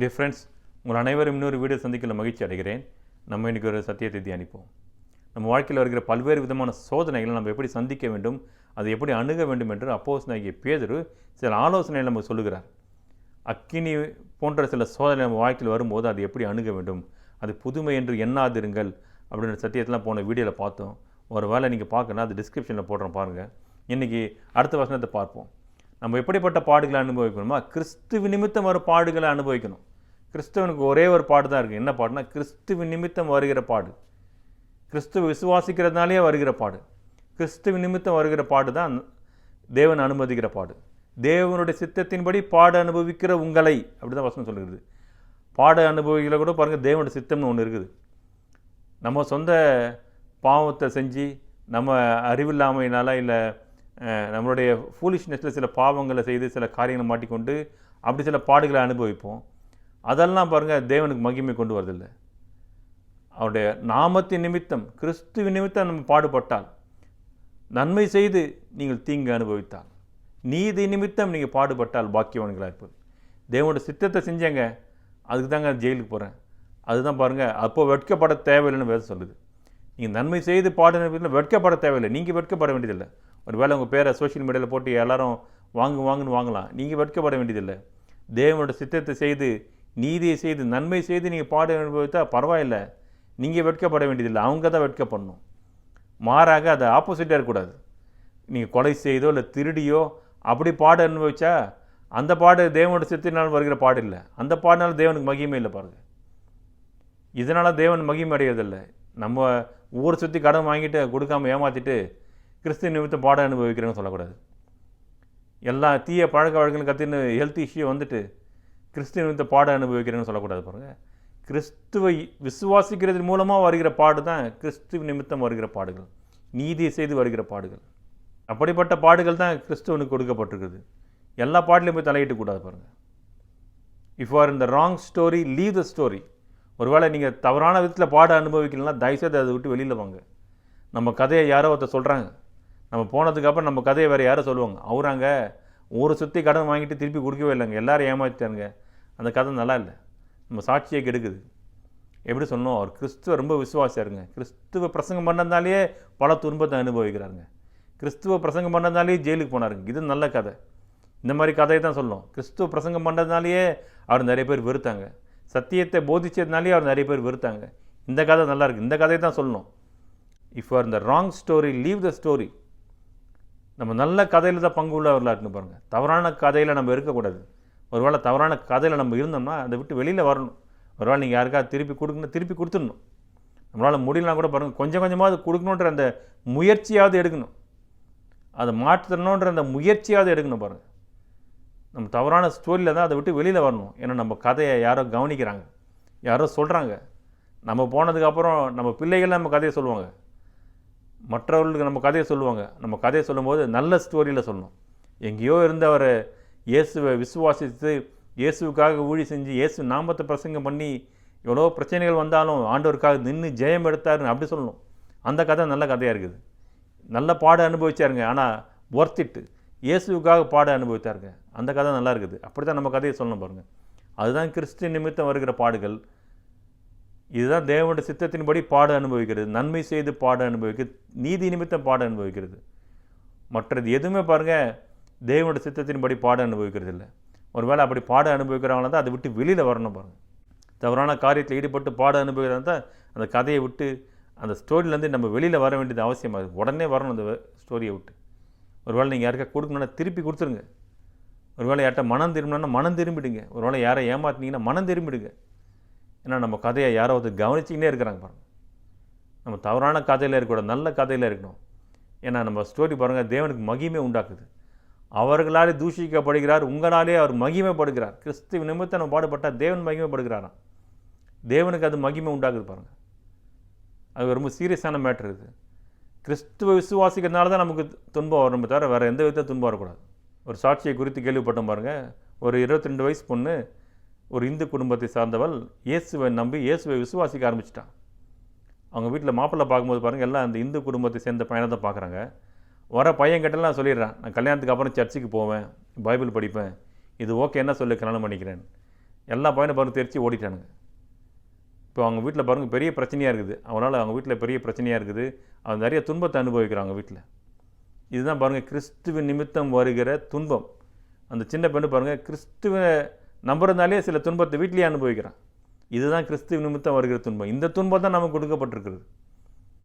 Dear friends உங்கள் அனைவரும் இன்னொரு வீடியோ சந்திக்கல மகிழ்ச்சி அடைகிறேன். நம்ம இன்றைக்கி ஒரு சத்தியத்தை தியானிப்போம். நம்ம வாழ்க்கையில் வருகிற பல்வேறு விதமான சோதனைகளை நம்ம எப்படி சந்திக்க வேண்டும் அதை எப்படி அணுக வேண்டும் என்று அப்போஸ் நாகிய பேதரு சில ஆலோசனைகள் நம்ம சொல்லுகிறார். அக்கினி போன்ற சில சோதனை நம்ம வாழ்க்கையில் வரும்போது அதை எப்படி அணுக வேண்டும் அது புதுமை என்று எண்ணாதிருங்கள் அப்படின்ற சத்தியத்தெலாம் போன வீடியோவில் பார்த்தோம். ஒரு வேளை நீங்கள் பார்க்கணும் அது டிஸ்கிரிப்ஷனில் போடுறோம் பாருங்கள் இன்றைக்கி அடுத்த வசனத்தை பார்ப்போம். நம்ம எப்படிப்பட்ட பாடுகளை அனுபவிக்கணுமா கிறிஸ்துவ நிமித்தம் வர பாடுகளை அனுபவிக்கணும். கிறிஸ்துவனுக்கு ஒரே ஒரு பாடு தான் இருக்குது என்ன பாடுனா கிறிஸ்துவ நிமித்தம் வருகிற பாடு. கிறிஸ்துவ விசுவாசிக்கிறதுனாலே வருகிற பாடு. கிறிஸ்துவ நிமித்தம் வருகிற பாடு தான் தேவன் அனுமதிக்கிற பாடு. தேவனுடைய சித்தத்தின்படி பாடு அனுபவிக்கிற உங்களை அப்படி தான் வசனம் சொல்லுகிறது. பாட அனுபவிகளை கூட பாருங்கள் தேவனுடைய சித்தம்னு ஒன்று இருக்குது. நம்ம சொந்த பாவத்தை செஞ்சு நம்ம அறிவில்லாமையினால இல்லை நம்மளுடைய ஃபூலிஷ்னஸில் சில பாவங்களை செய்து சில காரியங்களை மாட்டிக்கொண்டு அப்படி சில பாடுகளை அனுபவிப்போம். அதெல்லாம் பாருங்கள் தேவனுக்கு மகிமை கொண்டு வரதில்லை. அவருடைய நாமத்தின் நிமித்தம் கிறிஸ்துவின் நிமித்தம் நம்ம பாடுபட்டால் நன்மை செய்து நீங்கள் தீங்கு அனுபவித்தால் நீதி நிமித்தம் நீங்கள் பாடுபட்டால் பாக்கியவான்களாக இருப்பது தேவனோட சித்தத்தை செஞ்சேங்க அதுக்கு தாங்க ஜெயிலுக்கு போகிறேன் அதுதான் பாருங்கள் அப்போ வெட்கப்பட தேவையில்லைன்னு வேதம் சொல்லுது. நீங்கள் நன்மை செய்து பாடுன வெட்கப்பட தேவையில்லை. நீங்கள் வெட்கப்பட வேண்டியதில்லை. ஒரு வேளை உங்கள் பேரை சோஷியல் மீடியாவில் போட்டு எல்லாரும் வாங்கு வாங்குன்னு வாங்கலாம். நீங்கள் வெட்கப்பட வேண்டியதில்லை. தேவனோட சித்தத்தை செய்து நீதியை செய்து நன்மை செய்து நீங்கள் பாட அனுபவித்தா பரவாயில்லை. நீங்கள் வெட்கப்பட வேண்டியதில்லை. அவங்க தான் வெட்கப்படணும். மாறாக அதை ஆப்போசிட்டாக இருக்கக்கூடாது. நீங்கள் கொலை செய்தோ இல்லை திருடியோ அப்படி பாட அனுபவிச்சா அந்த பாடு தேவனோட சித்தினால் வருகிற பாடு இல்லை. அந்த பாடினால தேவனுக்கு மகிமை இல்லை பாருங்கள் இதனால் தேவன் மகிமை அடைகிறதில்லை நம்ம ஊரை சுற்றி கடன் வாங்கிட்டு கொடுக்காம ஏமாற்றிட்டு கிறிஸ்துவ நிமித்தம் பாட அனுபவிக்கிறேன்னு சொல்லக்கூடாது. எல்லா தீய பழக்க வழக்கங்கள் கற்றுன்னு ஹெல்த் இஷ்யூ வந்துட்டு கிறிஸ்து நிமித்த பாட அனுபவிக்கிறேன்னு சொல்லக்கூடாது பாருங்கள் கிறிஸ்துவை விசுவாசிக்கிறதன் மூலமாக வருகிற பாடு தான் கிறிஸ்துவ நிமித்தம் வருகிற பாடுகள். நீதியை செய்து வருகிற பாடுகள். அப்படிப்பட்ட பாடுகள் தான் கிறிஸ்துவனுக்கு கொடுக்கப்பட்டிருக்குது. எல்லா பாட்டிலையும் போய் தலையிட்டு கூடாது பாருங்கள் இஃப் ஆர் இந்த wrong story leave the story ஒருவேளை நீங்கள் தவறான விதத்தில் பாட அனுபவிக்கலாம் தயவுசெய்து அதை விட்டு வெளியில் வாங்க. நம்ம கதையை யாரோ ஒருத்தர் சொல்கிறாங்க நம்ம போனதுக்கப்புறம் நம்ம கதையை வேறு யாரும் சொல்லுவாங்க. அவராங்க ஊரை சுற்றி கடன் வாங்கிட்டு திருப்பி கொடுக்கவே இல்லைங்க. எல்லோரும் ஏமாற்றிட்டாங்க அந்த கதை நல்லா இல்லை. நம்ம சாட்சியை கெடுக்குது. எப்படி சொன்னோம் அவர் கிறிஸ்துவ ரொம்ப விசுவாசியாக இருங்க கிறிஸ்துவ பிரசங்கம் பண்ணதாலேயே பல துன்பத்தை அனுபவிக்கிறாருங்க. கிறிஸ்துவ பிரசங்கம் பண்ணதாலேயே ஜெயிலுக்கு போனாருங்க. இது நல்ல கதை. இந்த மாதிரி கதையை தான் சொல்லணும். கிறிஸ்துவ பிரசங்கம் பண்ணுறதுனாலேயே அவர் நிறைய பேர் வெறுத்தாங்க. சத்தியத்தை போதிச்சதுனாலேயே அவர் நிறைய பேர் வெறுத்தாங்க. இந்த கதை நல்லா இருக்குது இந்த கதையை தான் சொல்லணும். இஃப் ஆர் இந்த wrong story leave the story நம்ம நல்ல கதையில் தான் பங்கு உள்ளவர்களாக இருக்கணும் பாருங்கள் தவறான கதையில் நம்ம இருக்கக்கூடாது. ஒருவேளை தவறான கதையில் நம்ம இருந்தோம்னா அதை விட்டு வெளியில் வரணும். ஒருவேளை நீங்கள் யாருக்காவது திருப்பி கொடுக்கணும் திருப்பி கொடுத்துடணும். நம்மளால் முடியலனா கூட பாருங்கள் கொஞ்சம் கொஞ்சமாவது கொடுக்கணுன்ற அந்த முயற்சியாவது எடுக்கணும். அதை மாற்றணுன்ற அந்த முயற்சியாவது எடுக்கணும் பாருங்கள் நம்ம தவறான ஸ்டோரியில் தான் அதை விட்டு வெளியில் வரணும். ஏன்னா நம்ம கதையை யாரோ கவனிக்கிறாங்க. யாரோ சொல்கிறாங்க நம்ம போனதுக்கப்புறம் நம்ம பிள்ளைகள் நம்ம கதையை சொல்லுவாங்க. மற்றவர்களுக்கு நம்ம கதையை சொல்லுவாங்க. நம்ம கதையை சொல்லும்போது நல்ல ஸ்டோரியில் சொல்லணும். எங்கேயோ இருந்தவர் இயேசுவை விசுவாசித்து இயேசுவுக்காக ஊழி செஞ்சு இயேசு நாமத்தை பிரசங்கம் பண்ணி எவ்வளோ பிரச்சனைகள் வந்தாலும் ஆண்டவருக்காக நின்று ஜெயம் எடுத்தாருன்னு அப்படி சொல்லணும். அந்த கதை நல்ல கதையாக இருக்குது. நல்ல பாட அனுபவிச்சாருங்க. ஆனால் ஒர்த்திட்டு இயேசுவுக்காக பாட அனுபவித்தாருங்க. அந்த கதை நல்லா இருக்குது. அப்படி தான் நம்ம கதையை சொல்லணும் பாருங்கள் அதுதான் கிறிஸ்டின் நிமித்தம் வருகிற பாடுகள். இதுதான் தேவனுடைய சித்தத்தின்படி பாட அனுபவிக்கிறது. நன்மை செய்து பாட அனுபவிக்கிறது. நீதி நிமித்தம் பாட அனுபவிக்கிறது. மற்றது எதுவுமே பாருங்கள் தேவனுடைய சித்தத்தின்படி பாட அனுபவிக்கிறது இல்லை. ஒருவேளை அப்படி பாட அனுபவிக்கிறவங்களா தான் அதை விட்டு வெளியில் வரணும் பாருங்கள் தவறான காரியத்தில் ஈடுபட்டு பாட அனுபவிக்கிறதா தான் அந்த கதையை விட்டு அந்த ஸ்டோரியிலேருந்து நம்ம வெளியில் வர வேண்டியது அவசியமாக இருக்குது உடனே வரணும் அந்த ஸ்டோரியை விட்டு. ஒருவேளை நீங்கள் யாருக்கா கொடுக்கணுன்னா திருப்பி கொடுத்துருங்க. ஒருவேளை யார்கிட்ட மனம் திரும்பினா மனம் திரும்பிடுங்க. ஒருவேளை யாரை ஏமாற்றினீங்கன்னா மனம் திரும்பிடுங்க. ஏன்னா நம்ம கதையை யாரோ ஒருத்தர் கவனிச்சிக்கினே இருக்கிறாங்க பாருங்கள் நம்ம தவறான கதையில் இருக்கக்கூடாது நல்ல கதையில் இருக்கணும். ஏன்னா நம்ம ஸ்டோரி பாருங்கள் தேவனுக்கு மகிமை உண்டாக்குது. அவர்களாலே தூஷிக்கப்படுகிறார் உங்களாலே அவர் மகிமைப்படுகிறார். கிறிஸ்துவ நிமித்தம் நம்ம பாடுபட்டால் தேவன் மகிமைப்படுகிறாராம். தேவனுக்கு அது மகிமை உண்டாக்குது பாருங்கள் அது ரொம்ப சீரியஸான மேட்ரு இது. கிறிஸ்துவ விசுவாசிக்கிறதுனால தான் நமக்கு துன்பம் வரணும் தவிர வேறு எந்த விதத்தில் துன்பம் வரக்கூடாது. ஒரு சாட்சியை குறித்து கேள்விப்பட்டோம் பாருங்கள் ஒரு இருபத்தி ரெண்டு வயசு பொண்ணு ஒரு இந்து குடும்பத்தை சார்ந்தவள் இயேசுவை நம்பி இயேசுவை விசுவாசிக்க ஆரம்பிச்சிட்டான். அவங்க வீட்டில் மாப்பிள்ளை பார்க்கும்போது பாருங்கள் எல்லாம் அந்த இந்து குடும்பத்தை சேர்ந்த பையனை பார்க்குறாங்க. வர பையன்கிட்டலாம் சொல்லிடுறான் நான் கல்யாணத்துக்கு அப்புறம் சர்ச்சுக்கு போவேன் பைபிள் படிப்பேன் இது ஓகே என்ன சொல்லி கல்யாணம் பண்ணிக்கிறேன். எல்லா பையனை பாருங்கள் தெரிச்சு ஓடிட்டானுங்க. இப்போ அவங்க வீட்டில் பாருங்கள் பெரிய பிரச்சனையாக இருக்குது. அவனால் அவங்க வீட்டில் பெரிய பிரச்சனையாக இருக்குது. அவன் நிறைய துன்பத்தை அனுபவிக்கிறாங்க வீட்டில் இதுதான் பாருங்கள் கிறிஸ்துவின் நிமித்தம் வருகிற துன்பம். அந்த சின்ன பெண்ணு பாருங்கள் கிறிஸ்துவ நம்புறதுனாலே சில துன்பத்தை வீட்டிலேயே அனுபவிக்கிறான். இதுதான் கிறிஸ்துவ நிமித்தம் வருகிற துன்பம். இந்த துன்பம் தான் நமக்கு கொடுக்கப்பட்டிருக்கிறது.